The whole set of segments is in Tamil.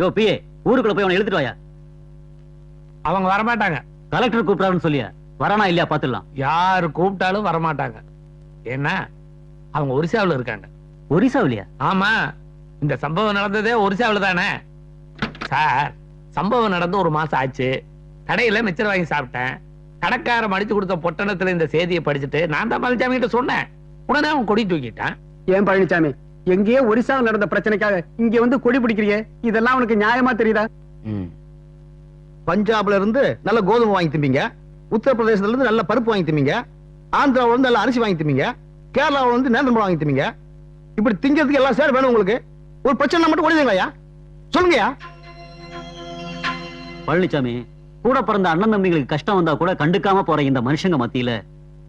யோ பிஏ ஊருக்குள்ள போய் அவனை எழுதிட்டு வாயா? அவங்க வரமாட்டாங்க. கலெக்டர் கூப்பிடாருன்னு சொல்லியா? வரானா இல்லையா? பாத்துடலாம். யாரு கூப்பிட்டாலும் வரமாட்டாங்க. ஏன்னா அவங்க ஒரிசாவுல இருக்காங்க. ஒரிசாவிலியா? ஆமா. இந்த சம்பவம் நடந்ததே ஒரிசாவுல தானே. சார் சம்பவம் நடந்து ஒரு மாசம் ஆச்சு. கடையில மிச்சர் வாங்கி சாப்பிட்டேன். கடைக்காரன் அடிச்சு கொடுத்த பொட்டணத்துல இந்த செய்தியை படிச்சுட்டு நான் தான் பழனிசாமி கிட்ட சொன்னேன். உடனே அவன் கொடி தூக்கிட்டான். ஏன் பழனிசாமி? எங்கேயோ ஒரிசாவில் நடந்த பிரச்சனைக்காக இங்க வந்து கொடி பிடிக்கிறீங்க இதெல்லாம் உனக்கு நியாயமா தெரியுதா? பஞ்சாப்ல இருந்து நல்ல கோதுமை வாங்கி திம்பீங்க உத்தரப்பிரதேசத்துல இருந்து நல்ல பருப்பு வாங்கி திம்பீங்க ஆந்திராவுல இருந்து நல்ல அரிசி வாங்கி திம்பீங்க கேரளாவுல இருந்து நேந்திரம் வாங்கி திம்பீங்க இப்படி திங்கிறதுக்கு எல்லாம் சேர் வேணும் உங்களுக்கு. ஒரு பிரச்சனை மட்டும் ஒழிதுங்கய்யா சொல்லுங்கய்யா. பழனிசாமி கூட பிறந்த அண்ணன் தம்பிங்களுக்கு கஷ்டம் வந்தா கூட கண்டுக்காம போற இந்த மனுஷங்க மத்தியில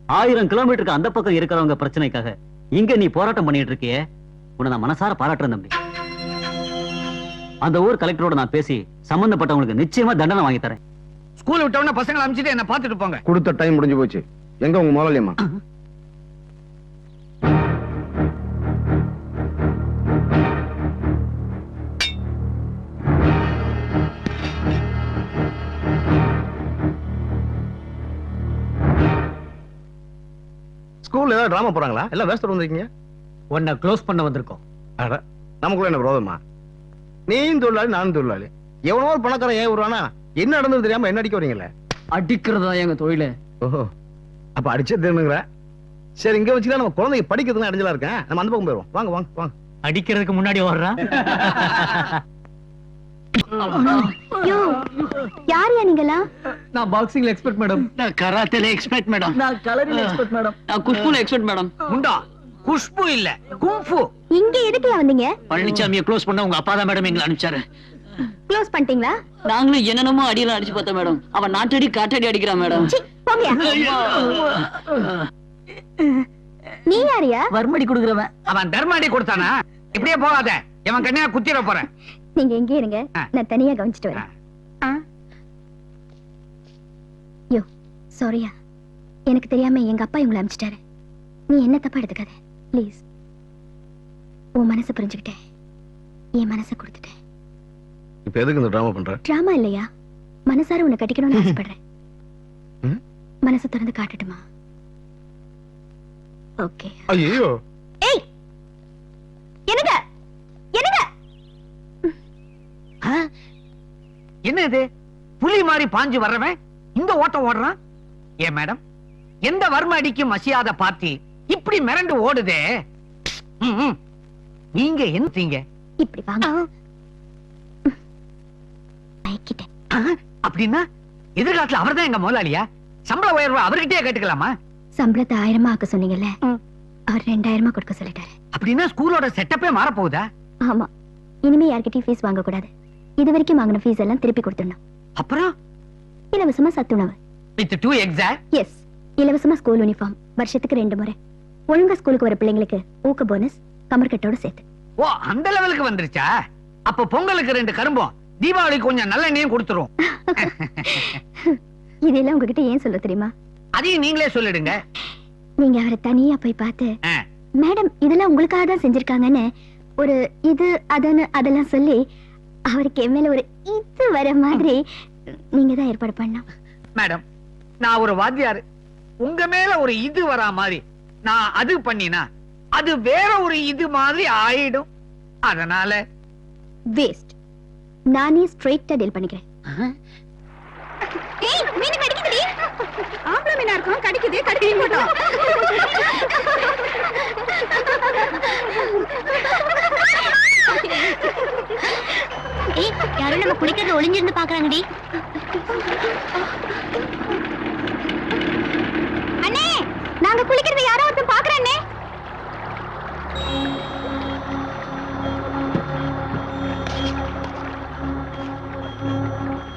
ஆயிரம் கிலோமீட்டருக்கு அந்த பக்கம் இருக்கிறவங்க பிரச்சனைக்காக இங்க நீ போராட்டம் பண்ணிட்டு இருக்கியே? உன்னை நான் மனசார பாராட்டுறேன் தம்பி. அந்த ஊர் கலெக்டரோட நான் பேசி சம்பந்தப்பட்டவங்களுக்கு நிச்சயமா தண்டனை வாங்கி தரேன். ஸ்கூல் விட்டவன பசங்களை அனுப்பிச்சிட்டு என்ன பாத்துட்டு போங்க. கொடுத்த டைம் முடிஞ்சு போச்சு. எங்க உங்க முதலாளியம்மா ஸ்கூல்ல ஏதாவது டிராமா போறாங்களா? எல்லாம் வேஸ்ட் வந்திருக்கீங்க. உன்னை க்ளோஸ் பண்ண வந்திருக்கோம். அட நமக்குள்ள என்ன விரோதமா? நீயும் தொழிலாளி நானும் தொழிலாளி. எவனோ ஒரு பணக்காரன் ஏன் வருவானா? என்ன நடந்தது தெரியாம என்ன அடிக்க வரீங்களே அடிக்கிறதா எங்க தொழில? ஓஹோ. அப்ப அடிச்சே தெரியுங்களா சரி இங்க வச்சுதான் நம்ம குழந்தைங்க படிக்கிறதுக்கு அடைஞ்சலா இருக்கேன். நம்ம அந்த பக்கம் போயிடுவோம். வாங்க வாங்க வாங்க. அடிக்கிறதுக்கு முன்னாடி யோ யார் யா நீங்களா நான் பாக்ஸிங்ல எக்ஸ்பர்ட் மேடம் நான் கராத்தேல எக்ஸ்பர்ட் மேடம் நான் கலரிங் எக்ஸ்பர்ட் மேடம் நான் குஷ்புல எக்ஸ்பர்ட் மேடம் முண்டா குஷ்பு இல்ல குங்ஃபு இங்க எதுக்குயா வந்தீங்க? பழனிசாமியை க்ளோஸ் பண்ண உங்க அப்பா தான் மேடம் எங்களை அனுப்பிச்சாரு. க்ளோஸ் பண்ணிட்டீங்களா? நாங்களும் என்னென்னமோ அடியெல்லாம் அடிச்சு பார்த்தோம் மேடம் அவன் நாட்டடி காட்டடி அடிக்கிறான் மேடம் நீ யாரியா? வர்மடி கொடுக்குறவன். அவன் தர்மாடி கொடுத்தானா? இப்படியே போகாத. இவன் கண்ணியா குத்திர போறேன். நீங்க எங்கே இருங்க. நான் தனியா கவனிச்சிட்டு வரேன். யோ சாரியா எனக்கு தெரியாம எங்க அப்பா இவங்களை அனுப்பிச்சிட்டாரு. நீ என்ன தப்பா எடுத்துக்காத. ப்ளீஸ் உன் மனசை புரிஞ்சுக்கிட்டேன். என் மனசை கொடுத்துட்டேன். இப்ப எதுக்கு இந்த டிராமா பண்ற? டிராமா இல்லையா? மனசார உன்னை கட்டிக்கணும்னு ஆசைப்படுறேன்? மனசை திறந்து காட்டட்டுமா? ஓகே ஐயோ ஏய்! என்னங்க? என்னங்க? என்ன இது? புலி மாதிரி பாஞ்சு வர்றவன்? இந்த ஓட்டம் ஓடுறான்? ஏன் மேடம்? எந்த வர்ம அடிக்கும் மசியாத பார்ட்டி இப்படி மிரண்டு ஓடுதே. நீங்க என்னீங்க இப்படி வாங்க. அப்படின்னா எதிர்காலத்துல அவர்தான் எங்க முதலாளியா? சம்பள உயர்வு அவர்கிட்டயே கேட்டுக்கலாமா? சம்பளத்தை ஆயிரமா ஆக்க சொன்னீங்கல்ல? அவர் ரெண்டாயிரமா கொடுக்க சொல்லிட்டாரு. அப்படின்னா ஸ்கூலோட செட்டப்பே மாறப்போகுதா? ஆமா. இனிமே யார்கிட்டயும் ஃபீஸ் வாங்க கூடாது இது வரைக்கும் வாங்கின ஃபீஸ் எல்லாம் திருப்பி கொடுத்துடணும். அப்புறம்? இலவசமா சத்துணவு. வித் டூ எக்ஸாக்ட் எஸ் இலவசமா ஸ்கூல் யூனிஃபார்ம் வருஷத்துக்கு ரெண்டு முறை. ஒழுங்கா ஸ்கூலுக்கு வர பிள்ளைங்களுக்கு ஊக்க போனஸ் கமர்கட்டோட சேர்த்து. ஓ அந்த லெவலுக்கு வந்துருச்சா? அப்ப பொங்கலுக்கு ரெண்டு கரும்பும் தீபாவளிக்கு கொஞ்சம் நல்லெண்ணையும் கொடுத்துரும். இதெல்லாம் உங்ககிட்ட ஏன் சொல்ல தெரியுமா? அதையும் நீங்களே சொல்லிடுங்க. நீங்க அவரை தனியா போய் பார்த்து. மேடம் இதெல்லாம் உங்களுக்காக தான் செஞ்சிருக்காங்கன்னு ஒரு இது அதுன்னு அதெல்லாம் சொல்லி அவருக்கு என் மேல ஒரு இது வர மாதிரி நீங்க தான் ஏற்பாடு பண்ணணும். மேடம் நான் ஒரு வாத்தியார். உங்க மேல ஒரு இது வரா மாதிரி. நான் அது பண்ணினா அது வேற ஒரு இது மாதிரி ஆயிடும். அதனால வேஸ்ட். நானே ஸ்ட்ரைட்டா டீல் பண்ணிக்கிறேன். ஏய் மீன் கடிக்குதுடி. ஆம்பளை மீனா இருக்கும் கடிக்குது கடிச்சு போட்டோம். ஏய் யாரும் நம்ம குளிக்கிறது ஒளிஞ்சிருந்து பாக்குறாங்கடி. அண்ணே நாங்க குளிக்கிறது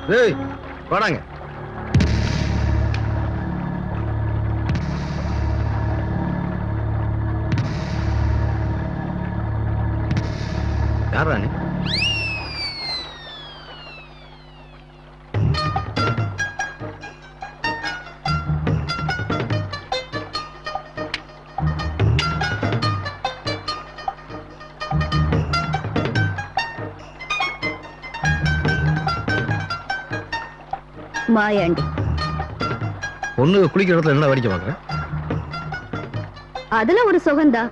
ஏய் வாடாங்க. யாரா நீ? மாயாண்டி. பொண்ணு குளிக்கிற இடத்துல என்ன வேடிக்கை அதுல ஒரு சுகந்தா.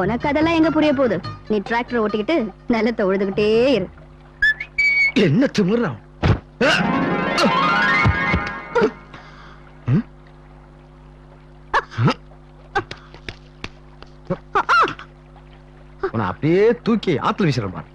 உனக்கு அதெல்லாம் எங்க புரிய போகுது? நீ டிராக்டர் ஓட்டிக்கிட்டு நிலத்தை உழுதுகிட்டே இரு. என்ன திமிர்றான் உன்னை அப்படியே தூக்கி ஆத்துல வீசுறேன் பாரு.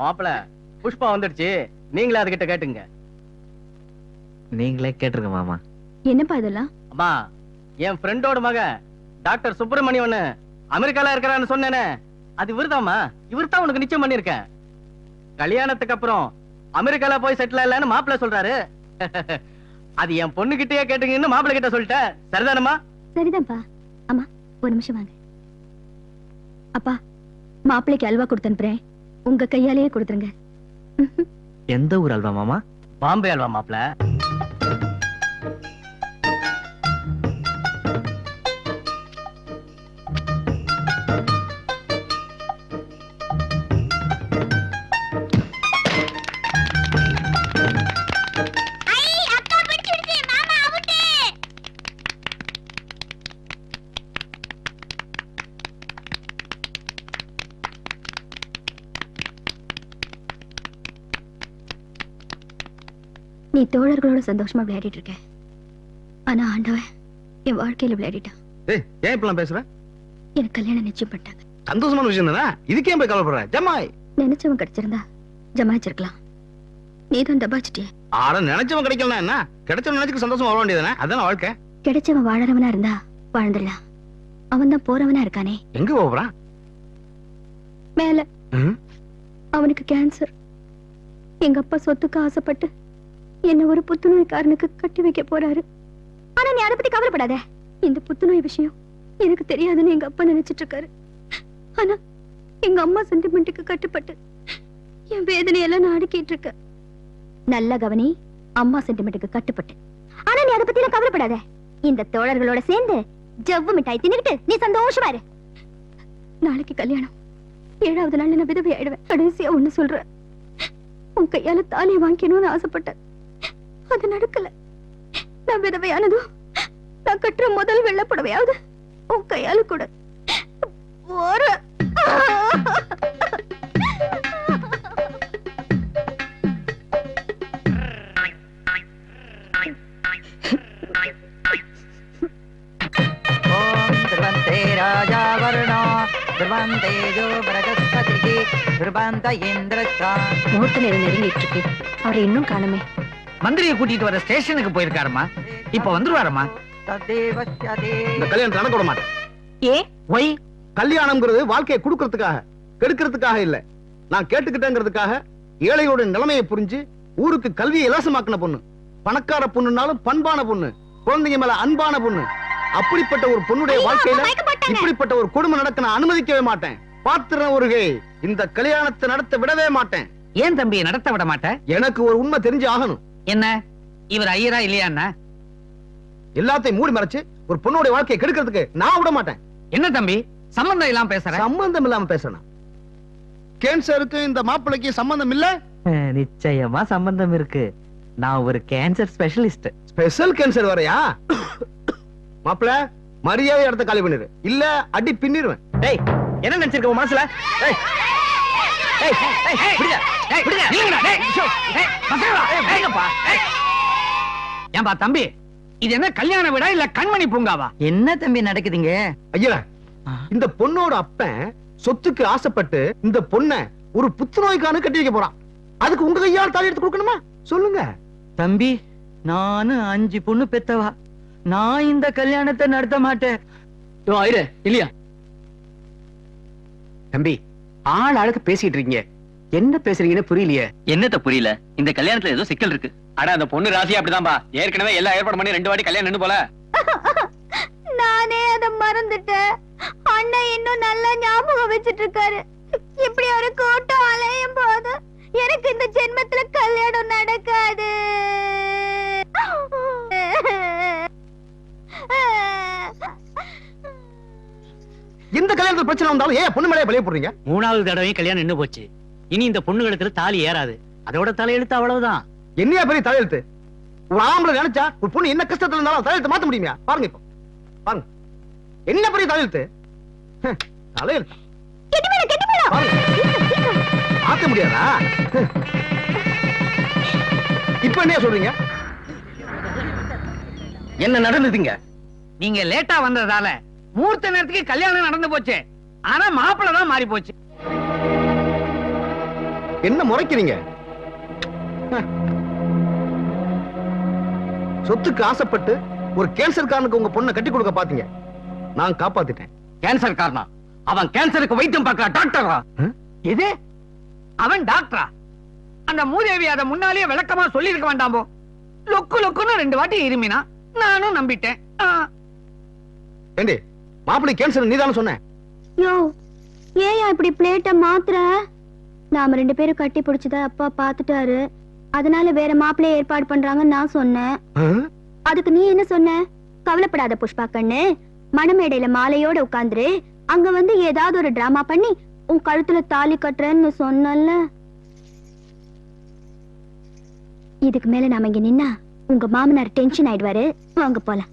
மாப்பிள புஷ்பா வந்துடுச்சு. நீங்களே அதுகிட்ட கேட்டுங்க. நீங்களே கேட்டிருங்க மாமா. என்னப்பா இதெல்லாம்? அம்மா என் ஃப்ரெண்டோட மகன் டாக்டர் சுப்பிரமணியன் அமெரிக்கால இருக்கிறான்னு சொன்னேனே. அது இவர்தாம்மா. இவர் தான் உனக்கு நிச்சயம் பண்ணிருக்கேன் கல்யாணத்துக்கு அப்புறம் அமெரிக்கால போய் செட்டில் இல்லன்னு மாப்பிள்ள சொல்றாரு. அது என் பொண்ணு கிட்டயே கேட்டுங்கன்னு மாப்பிள்ள கிட்ட சொல்லிட்டேன் சரிதானம்மா? சரிதான்ப்பா. அம்மா ஒரு நிமிஷம் வாங்க. அப்பா மாப்பிள்ளைக்கு அல்வா கொடுத்து அனுப்புறேன். உங்க கையாலேயே கொடுத்துருங்க. எந்த ஊர் அல்வா மாமா? பாம்பே அல்வா மாப்பிள்ள. நீ தோழர்களோட சந்தோஷமா விளையாடிட்டு இருக்க ஆனா ஆண்டவன் என் வாழ்க்கையில விளையாடிட்டான். ஏய் ஏன் இப்பெல்லாம் பேசுற? எனக்கு கல்யாணம் நிச்சயம் பண்ணிட்டாங்க சந்தோஷமான விஷயம் தானே? இதுக்கே போய் கவலைப்படுற? ஜமாய். நினைச்சவன் கிடைச்சிருந்தா ஜமாச்சிருக்கலாம் நீ தான் தபாச்சிட்டிய. ஆட நினைச்சவன் கிடைக்கலனா என்ன? கிடைச்சவன் நினைச்சுக்க சந்தோஷமா வாழ வேண்டியதானே அதான வாழ்க்கை. கிடைச்சவன் வாழறவனா இருந்தா வாழ்ந்துடலாம். அவன் தான் போறவனா இருக்கானே. எங்க போறான்? மேல? அவனுக்கு கேன்சர் எங்க அப்பா சொத்துக்கு ஆசைப்பட்டு என்ன ஒரு புத்துநோய்க்காரனுக்கு கட்டி வைக்க போறாரு. ஆனா நீ அதை பத்தி கவலைப்படாத. இந்த புத்துநோய் விஷயம் எனக்கு தெரியாதுன்னு எங்க அப்பா நினைச்சிட்டு இருக்காரு. ஆனா எங்க அம்மா சென்டிமெண்ட்டுக்கு கட்டுப்பட்டு என் வேதனையெல்லாம் நான் அடக்கிட்டு நல்ல கவனி அம்மா சென்டிமெண்ட்டுக்கு கட்டுப்பட்டு. ஆனா நீ அதை பத்தி எல்லாம் கவலைப்படாத. இந்த தோழர்களோட சேர்ந்து ஜவ்வு மிட்டாய் தின்னுக்கிட்டு நீ சந்தோஷமா இரு. நாளைக்கு கல்யாணம். ஏழாவது நாள் நான் விதவை ஆயிடுவேன் கடைசியா ஒண்ணு சொல்றேன். உன் கையால தாலியை வாங்கிக்கணும்னு ஆசைப்பட்டேன். அது நடக்கல. நான் விதவையானதும் நான் கட்டுற முதல் வெள்ளப்புடவையாவது உன் கையால கூட. ஒரு. முகூர்த்த நேரம் நெருங்கிட்டு இருக்கு. அவரை இன்னும் காணுமே. மந்திரியை கூட்டிட்டு வர ஸ்டேஷனுக்கு போயிருக்காருமா இப்ப வந்துருவாரம்மா. இந்த கல்யாணத்தை நடக்க விட மாட்டேன். ஏ? ஒய். கல்யாணம்ங்கிறது வாழ்க்கையை கொடுக்கறதுக்காக கெடுக்கிறதுக்காக இல்ல. நான் கேட்டுக்கிட்டேங்கிறதுக்காக ஏழையோட நிலைமையை புரிஞ்சு ஊருக்கு கல்வியை இலவசமாக்கின பொண்ணு. பணக்கார பொண்ணுனாலும் பண்பான பொண்ணு. குழந்தைங்க மேல அன்பான பொண்ணு. அப்படிப்பட்ட ஒரு பொண்ணுடைய வாழ்க்கையில இப்படிப்பட்ட ஒரு கொடுமை நடக்க நான் அனுமதிக்கவே மாட்டேன். பாத்துறேன் ஒரு இந்த கல்யாணத்தை நடத்த விடவே மாட்டேன். ஏன் தம்பி நடத்த விட மாட்டேன் எனக்கு ஒரு உண்மை தெரிஞ்சு ஆகணும். என்ன? இவர் ஐயரா இல்லையாண்ணா எல்லாத்தையும் மூடி மறைச்சு ஒரு பொண்ணுடைய வாழ்க்கையை கெடுக்கிறதுக்கு நான் விட மாட்டேன். என்ன தம்பி? சம்பந்தம் இல்லாம பேசுற? சம்பந்தம் இல்லாம பேசணும் கேன்சருக்கு இந்த மாப்பிள்ளைக்கு சம்பந்தம் இல்ல? நிச்சயமா சம்பந்தம் இருக்கு. நான் ஒரு கேன்சர் ஸ்பெஷலிஸ்ட் ஸ்பெஷல் கேன்சர் வரையா? மாப்பிள மரியாதை இடத்த காலி பண்ணிரு. இல்ல அடி பின்னிருவேன். டேய் என்ன நினைச்சிருக்க மனசுல? ஏன்பா தம்பி இது என்ன கல்யாண வீடா இல்ல கண்மணி பூங்காவா? என்ன தம்பி நடக்குதுங்க? ஐயா இந்த பொண்ணோட அப்பன் சொத்துக்கு ஆசைப்பட்டு இந்த பொண்ண ஒரு புத்துநோய்க்கானு கட்டி வைக்க போறான். அதுக்கு உங்க கையால் தாலி எடுத்து கொடுக்கணுமா? சொல்லுங்க. தம்பி நானும் அஞ்சு பொண்ணு பெத்தவா? நான் இந்த கல்யாணத்தை நடத்த மாட்டேன். இல்லையா? தம்பி ஆள் ஆளுக்கு பேசிட்டு இருக்கீங்க. என்ன பேசுறீங்கன்னு புரியலையே. என்னத்த புரியல? இந்த கல்யாணத்துல ஏதோ சிக்கல் இருக்கு. ஆனா அந்த பொண்ணு ராசி அப்படிதான்பா. ஏற்கனவே எல்லா ஏற்பாடு பண்ணி ரெண்டு வாட்டி கல்யாணம் நின்னு போல. நானே அத மறந்துட்டேன். அண்ணன் இன்னும் நல்லா ஞாபகம் வச்சிட்டு இருக்காரு இப்படி ஒரு கூட்டம் அலையும் போது எனக்கு இந்த ஜென்மத்துல கல்யாணம் நடக்காது. எந்த கல்யாணத்துல பிரச்சனை வந்தாலும் ஏன் பொண்ணு மேலே பழைய போடுறீங்க? மூணாவது தடவை கல்யாணம் நின்னு போச்சு. இனி இந்த பொண்ணு கழுத்துல தாலி ஏறாது. அதோட தலையெழுத்து அவ்வளவுதான். என்னையா பெரிய தலையெழுத்து ஒரு ஆம்பளை நினைச்சா ஒரு பொண்ணு என்ன கஷ்டத்துல இருந்தாலும் தலையெழுத்து மாத்த முடியுமா பாருங்க இப்போ. பாருங்க. என்ன பெரிய தலையெழுத்து தலையெழுத்து. மாத்த முடியாதா. இப்ப என்ன சொல்றீங்க? என்ன நடந்ததுங்க? நீங்க லேட்டா வந்ததால மூர்த்த நேரத்துக்கு கல்யாணம் நடந்து போச்சு. ஆனா மாப்பிள்ளை தான் மாறி போச்சு. என்ன முறைக்கிறீங்க. சொத்துக்கு ஆசைப்பட்டு ஒரு கேன்சர்காரனுக்கு உங்க பொண்ணை கட்டி கொடுக்க பாத்தீங்க. நான் காப்பாத்திட்டேன். கேன்சர் காரணம் அவன் கேன்சருக்கு வைத்தியம் பார்க்கற டாக்டரா? எது? அவன் டாக்டரா? அந்த மூதேவி அதை முன்னாலேயே விளக்கமா சொல்லி இருக்க வேண்டாமோ? லொக்கு லொக்குன்னு ரெண்டு வாட்டி இருமினா நானும் நம்பிட்டேன். ஏண்டி மாப்பிள்ளை கேன்சர் நீதானே சொன்னேன் இப்படி பிளேட்ட மாத்துற? நாம ரெண்டு பேரும் கட்டி பிடிச்சத அப்பா பாத்துட்டாரு அதனால வேற மாப்பிள்ளைய ஏற்பாடு பண்றாங்கன்னு நான் சொன்னேன். அதுக்கு நீ என்ன சொன்ன? கவலைப்படாத புஷ்பா கண்ணு. மணமேடையில மாலையோட உட்கார்ந்துரு அங்க வந்து ஏதாவது ஒரு டிராமா பண்ணி உன் கழுத்துல தாலி கட்டுறேன்னு சொன்னல இதுக்கு மேல நாம இங்க நின்னா உங்க மாமனார் டென்ஷன் ஆயிடுவாரு. வாங்க போலாம்.